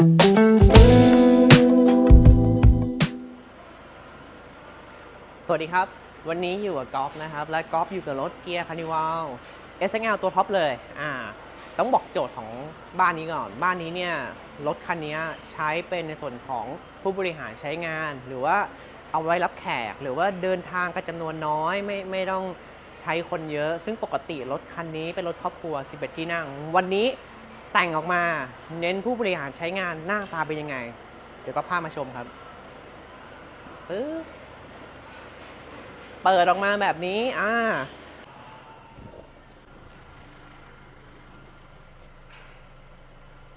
สวัสดีครับ วันนี้อยู่กับกอล์ฟนะครับ และกอล์ฟอยู่กับรถเกียร์คานิวัล SXL ตัวท็อปเลย อ่า ต้องบอกโจทย์ของบ้านนี้ก่อน บ้านนี้เนี่ย รถคันนี้ใช้เป็นในส่วนของผู้บริหารใช้งาน หรือว่าเอาไว้รับแขก หรือว่าเดินทางกันจำนวนน้อย ไม่ไม่ต้องใช้คนเยอะ ซึ่งปกติรถคันนี้เป็นรถครอบครัว 11 ที่นั่ง วันนี้ แต่งออกมาเน้นผู้บริหารใช้งานหน้าตาเป็นยังไง เดี๋ยวก็พามาชมครับปึ๊บเปิดออกมาแบบนี้ อ่า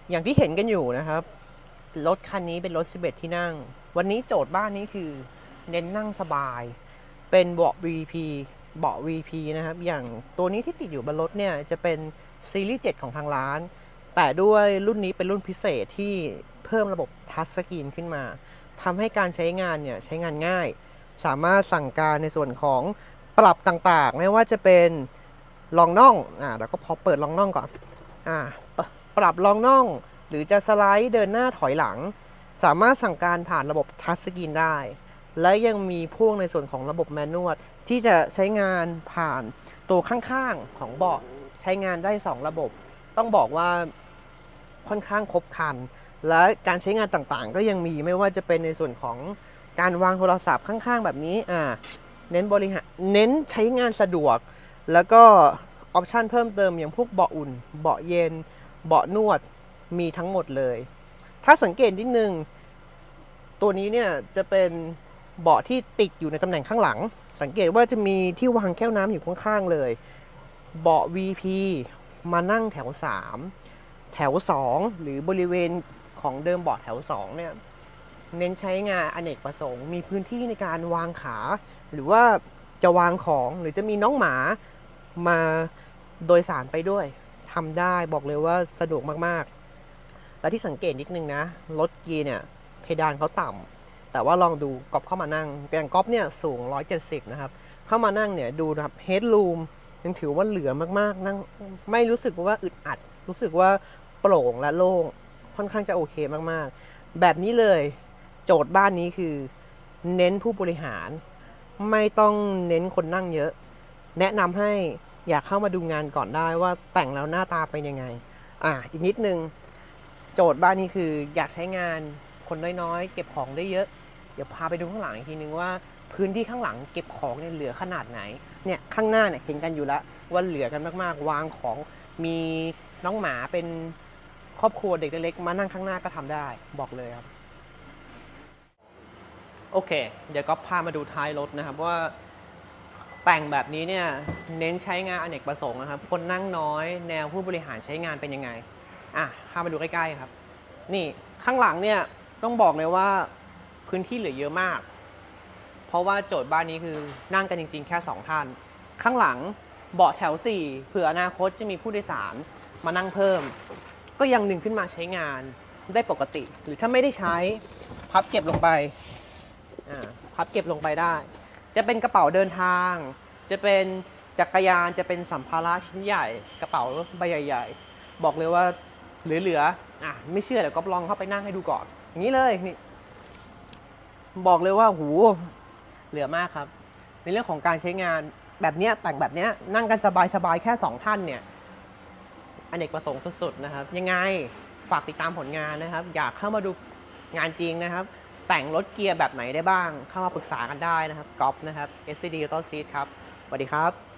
อย่างที่เห็นกันอยู่นะครับ รถคันนี้เป็นรถ 11 ที่นั่ง วันนี้โจทย์บ้านนี้คือ เน้นนั่งสบาย เป็นเบาะ VP เบาะ VP นะครับ อย่างตัวนี้ที่ติดอยู่บนรถเนี่ย จะเป็นซีรีส์ 7 ของทางร้าน แต่ด้วยรุ่นนี้เป็นรุ่นพิเศษที่เพิ่มระบบทัชสกรีนขึ้นมาทำให้การใช้งานเนี่ยใช้งานง่าย สามารถสั่งการในส่วนของปรับต่างๆ ไม่ว่าจะเป็นรองน่องอ่าเดี๋ยวก็พอเปิดรองน่องก่อนอ่าปรปรับรองน่อง หรือจะสไลด์เดินหน้าถอยหลัง สามารถสั่งการผ่านระบบทัชสกรีนได้ และยังมีพ่วงในส่วนของระบบแมนนวลที่จะใช้งานผ่านตัวข้างๆของเบาะใช้งานได้ 2 ระบบ ต้องบอกว่า ค่อนข้างครบครัน และการใช้งานต่างๆ ก็ยังมีไม่ว่าจะเป็นในส่วนของการวางโทรศัพท์ข้างๆ แบบนี้อ่าเน้นบริหารเน้นใช้งานสะดวก แล้วก็ออปชันเพิ่มเติมอย่างพวกเบาะอุ่น เบาะเย็น เบาะนวดมีทั้งหมดเลย ถ้าสังเกตนิดนึง ตัวนี้เนี่ยจะเป็นเบาะที่ติดอยู่ในตำแหน่งข้างหลัง สังเกตว่าจะมีที่วางแก้วน้ำอยู่ข้างๆเลย เบาะ VP มานั่งแถว 3 แถว 2 หรือบริเวณของเดิมเบาะแถว2เนี่ยเน้นใช้งานอเนกประสงค์ มีพื้นที่ในการวางขา หรือว่าจะวางของหรือจะมีน้องหมามาโดยสารไปด้วยทำได้บอกเลยว่าสะดวกมากๆ และที่สังเกตนิดนึงนะรถกีเนี่ยเพดานเขาต่ำแต่ว่าลองดูกอฟเข้ามานั่งอย่างกอฟเนี่ยสูง 170 นะครับ เข้ามานั่งเนี่ยดูนะครับเฮด o ูมยังถือว่าเหลือมากๆ นั่งไม่รู้สึกว่าอึดอัด รู้สึกว่า โปร่งและโล่งค่อนข้างจะโอเคมากๆ แบบนี้เลยโจทย์บ้านนี้คือ เน้นผู้บริหาร ไม่ต้องเน้นคนนั่งเยอะ แนะนำให้อยากเข้ามาดูงานก่อนได้ว่าแต่งแล้วหน้าตาเป็นยังไง อะอีกนิดนึง โจทย์บ้านนี้คืออยากใช้งานคนน้อยๆ เก็บของได้เยอะ เดี๋ยวพาไปดูข้างหลังอีกทีนึงว่าพื้นที่ข้างหลังเก็บของเนี่ยเหลือขนาดไหน เนี่ยข้างหน้าเนี่ยเห็นกันอยู่แล้วว่าเหลือกันมากๆ วางของมีน้องหมาเป็น ครอบครัวเด็กเล็กๆมานั่งข้างหน้าก็ทำได้บอกเลยครับ โอเค เดี๋ยวก็พามาดูท้ายรถนะครับว่าแต่งแบบนี้เนี่ยเน้นใช้งานอเนกประสงค์นะครับ คนนั่งน้อยแนวผู้บริหารใช้งานเป็นยังไงอะพามาดูใกล้ๆครับ นี่ข้างหลังเนี่ยต้องบอกเลยว่าพื้นที่เหลือเยอะมาก เพราะว่าโจทย์บ้านนี้คือนั่งกันจริง ๆ แค่ 2 ท่าน ข้างหลังเบาะแถว 4 เผื่ออนาคตจะมีผู้โดยสารมานั่งเพิ่ม ก็ยังดึงขึ้นมาใช้งานได้ปกติ หรือถ้าไม่ได้ใช้พับเก็บลงไปพับเก็บลงไปได้ จะเป็นกระเป๋าเดินทาง จะเป็นจักรยานจะเป็นสัมภาระชิ้นใหญ่ กระเป๋าใบใหญ่ๆ บอกเลยว่าเหลือๆอะไม่เชื่อเดี๋ยวก็ลองเข้าไปนั่งให้ดูก่อน อย่างนี้เลยนี่บอกเลยว่าหูเหลือมากครับ ในเรื่องของการใช้งานแบบเนี้ยแต่งแบบเนี้ยนั่งกันสบายๆแค่ 2 ท่านเนี่ย อเนกประสงค์สุดๆนะครับ ยังไงฝากติดตามผลงานนะครับ อยากเข้ามาดูงานจริงนะครับ แต่งรถเกียร์แบบไหนได้บ้าง เข้ามาปรึกษากันได้นะครับก๊อฟนะครับ SCD Auto Seat ครับสวัสดีครับ